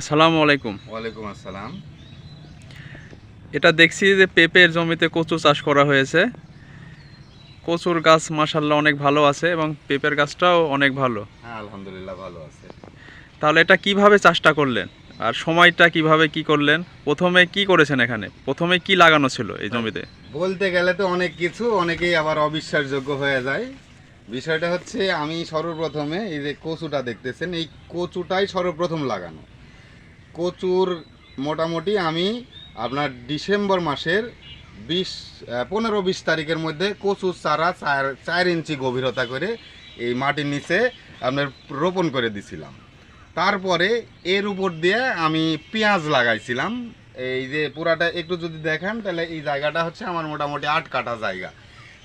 আসসালামু আলাইকুম। ওয়ালাইকুম আসসালাম। এটা দেখছি যে পেঁপের জমিতে কচু চাষ করা হয়েছে। কচুর গাছ মাসাল্লাহ অনেক ভালো আছে এবং পেঁপের গাছটাও অনেক ভালো। হ্যাঁ আলহামদুলিল্লাহ ভালো আছে। তাহলে এটা কীভাবে চাষটা করলেন? আর সময়টা কীভাবে কি করলেন? প্রথমে কি করেছেন এখানে? প্রথমে কি লাগানো ছিল এই জমিতে? বলতে গেলে তো অনেক কিছু অনেকেই আবার অবিশ্বাসযোগ্য হয়ে যায়। বিষয়টা হচ্ছে আমি সর্বপ্রথমে এই যে কচুটা দেখতেছেন এই কচুটাই সর্বপ্রথম লাগানো। কচুর মোটামুটি আমি আপনার ডিসেম্বর মাসের বিশ পনেরো বিশ তারিখের মধ্যে কচুর চারা চার চার ইঞ্চি গভীরতা করে এই মাটির নিচে আপনার রোপণ করে দিছিলাম। তারপরে এর উপর দিয়ে আমি পেঁয়াজ লাগাইছিলাম। এই যে পুরাটা একটু যদি দেখেন, তাহলে এই জায়গাটা হচ্ছে আমার মোটামুটি আট কাটা জায়গা।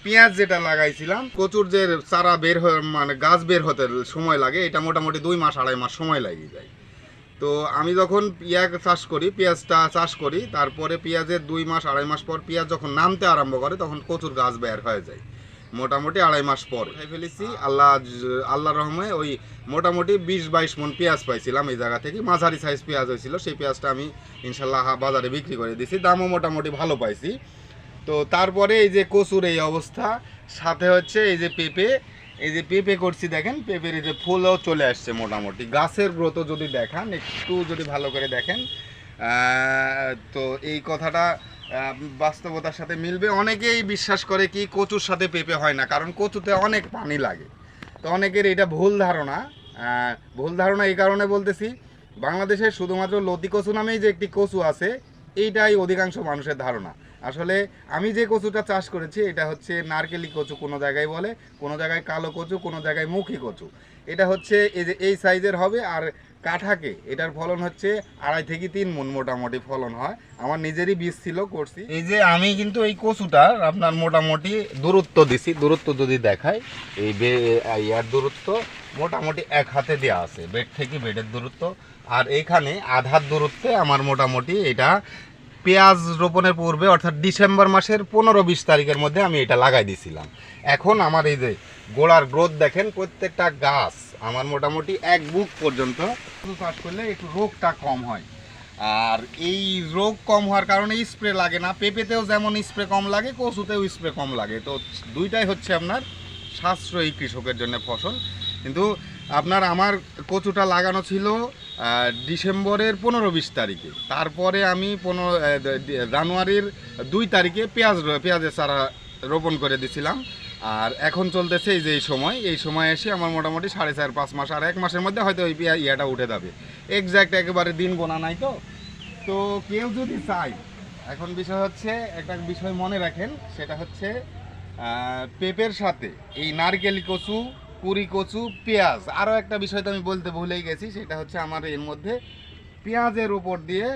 পেঁয়াজ যেটা লাগাইছিলাম, কচুর যে চারা বের হয়ে মানে গাছ বের হতে সময় লাগে, এটা মোটামুটি দুই মাস, আড়াই মাস সময় লাগিয়ে যায়। তো আমি যখন পেঁয়াজ চাষ করি পেঁয়াজটা চাষ করি তারপরে পেঁয়াজের দুই মাস আড়াই মাস পর পেঁয়াজ যখন নামতে আরম্ভ করে তখন কচুর গাছ বের হয়ে যায়। মোটামুটি আড়াই মাস পর। ফেলেছি। আল্লাহ আল্লাহ রহমে ওই মোটামুটি বিশ বাইশ মন পেঁয়াজ পাইছিলাম এই জায়গা থেকে। মাঝারি সাইজ পেঁয়াজ হয়েছিল সেই পেঁয়াজটা আমি ইনশাল্লাহ বাজারে বিক্রি করে দিয়েছি। দামও মোটামুটি ভালো পাইছি। তো তারপরে এই যে কচুর এই অবস্থা সাথে হচ্ছে এই যে পেঁপে এই যে পেঁপে করছি দেখেন, পেঁপের এই যে ফুলও চলে আসছে মোটামুটি। গাছের গ্রোথও যদি দেখান, একটু যদি ভালো করে দেখেন তো এই কথাটা বাস্তবতার সাথে মিলবে। অনেকেই বিশ্বাস করে কি কচুর সাথে পেঁপে হয় না, কারণ কচুতে অনেক পানি লাগে। তো অনেকের এটা ভুল ধারণা ভুল ধারণা এই কারণে বলতেছি, বাংলাদেশে শুধুমাত্র লতি কচু নামেই যে একটি কচু আছে, এইটাই অধিকাংশ মানুষের ধারণা। আসলে আমি যে কচুটা চাষ করেছি, এটা হচ্ছে নারকেলি কচু কোনো জায়গায় বলে, কোনো জায়গায় কালো কচু, কোনো জায়গায় মুখী কচু। এটা হচ্ছে এই যে এই সাইজের হবে আর কাঠাকে, এটার ফলন হচ্ছে আড়াই থেকে তিন মন মোটামুটি ফলন হয়। আমার নিজেরই বীজ ছিল, করছি। এই যে আমি কিন্তু এই কচুটার আপনার মোটামুটি দূরত্ব দিছি, দূরত্ব যদি দেখাই, এই বে- ইয়ার দূরত্ব মোটামুটি এক হাতে দেওয়া আছে, বেড থেকে বেডের দূরত্ব। আর এখানে আধার দূরত্বে আমার মোটামুটি এটা পেঁয়াজ রোপণের পূর্বে, অর্থাৎ ডিসেম্বর মাসের পনেরো বিশ তারিখের মধ্যে আমি এটা লাগাই দিয়েছিলাম এখন আমার এই যে গোড়ার গ্রোথ দেখেন, প্রত্যেকটা গাছ আমার মোটামুটি এক বুক পর্যন্ত চাষ করলে একটু রোগটা কম হয়। আর এই রোগ কম হওয়ার কারণে স্প্রে লাগে না, পেঁপেতেও যেমন স্প্রে কম লাগে, কচুতেও স্প্রে কম লাগে। তো দুইটাই হচ্ছে আপনার সাশ্রয়ী কৃষকের জন্য ফসল। কিন্তু আপনার আমার কচুটা লাগানো ছিল ডিসেম্বরের পনেরো বিশ তারিখে। তারপরে আমি পনেরো জানুয়ারির দুই তারিখে পেঁয়াজ পেঁয়াজের চারা রোপণ করে দিছিলাম। আর এখন চলতেছে এই যে এই সময় এই সময় এসে আমার মোটামুটি সাড়ে চার, পাঁচ মাস আর এক মাসের মধ্যে হয়তো ওই ইয়াটা উঠে যাবে। এক্স্যাক্ট একেবারে দিন বোনা নাই তো। তো কেউ যদি চায়, এখন বিষয় হচ্ছে, একটা বিষয় মনে রাখেন, সেটা হচ্ছে পেঁপের সাথে এই নারকেল কচু কুড়ি কচু, পেঁয়াজ। আরও একটা বিষয় তো আমি বলতে ভুলেই গেছি, সেটা হচ্ছে আমার এর মধ্যে পেঁয়াজের উপর দিয়ে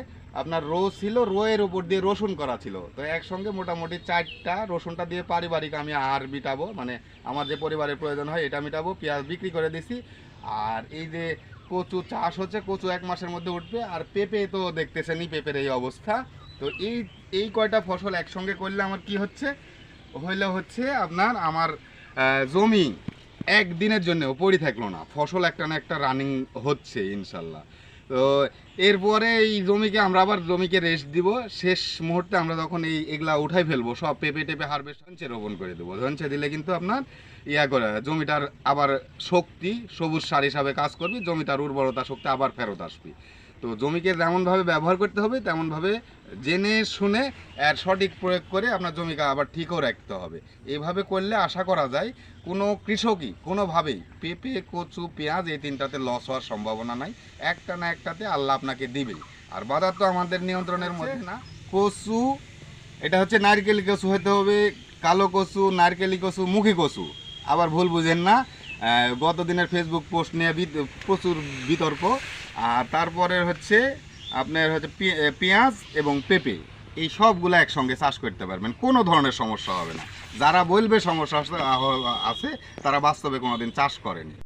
আপনার রো ছিল, রোয়ের উপর দিয়ে রসুন করা ছিল। তো একসঙ্গে মোটামুটি চারটা রসুনটা দিয়ে পারিবারিক আমি আর মিটাবো মানে আমার যে পরিবারের প্রয়োজন হয় এটা মিটাবো, পেঁয়াজ বিক্রি করে দিছি। আর এই যে কচু চাষ হচ্ছে, কচু এক মাসের মধ্যে উঠবে, আর পেঁপে তো দেখতেছেনই পেঁপের এই অবস্থা। তো এই এই কয়টা ফসল একসঙ্গে করলে আমার কি হচ্ছে? হইলে হচ্ছে আপনার আমার জমি। একদিনের জন্য পড়ে থাকল না। ফসল একটা না একটা রানিং হচ্ছে, ইনশাল্লাহ। তো এরপরে এই জমিকে আমরা আবার জমিকে রেস্ট দিব। শেষ মুহূর্তে আমরা যখন এই এগুলা উঠাই ফেলব, সব পেঁপে টেপে হারভেস্ট ধনচে রোপণ করে দেবো। ধনচে দিলে কিন্তু আপনার ইয়া করে, জমিটার আবার শক্তি, সবুজ সার হিসাবে কাজ করবে, জমিটার উর্বরতা শক্তি আবার ফেরত আসবে। তো জমিকে যেমনভাবে ব্যবহার করতে হবে তেমনভাবে জেনে শুনে এর সঠিক প্রয়োগ করে আপনার জমিকে আবার ঠিকও রাখতে হবে। এভাবে করলে আশা করা যায় কোনো কৃষকই কোনোভাবেই পেঁপে কচু পেঁয়াজ এই তিনটাতে লস হওয়ার সম্ভাবনা নাই। একটা না একটাতে আল্লাহ আপনাকে দিবেই। আর বাজার তো আমাদের নিয়ন্ত্রণের মধ্যে না। কচু এটা হচ্ছে নারকেলি কচু হতে হবে কালো কচু নারকেলি কচু মুখী কচু। আবার ভুল বুঝেন না আহ, গত দিনের ফেসবুক পোস্ট নিয়ে প্রচুর বিতর্ক। আর তারপরে হচ্ছে আপনার হচ্ছে পেঁয়াজ এবং পেঁপে, এই সবগুলো একসঙ্গে চাষ করতে পারবেন, কোনো ধরনের সমস্যা হবে না। যারা বলবে সমস্যা আছে, তারা বাস্তবে কোনোদিন চাষ করেনি।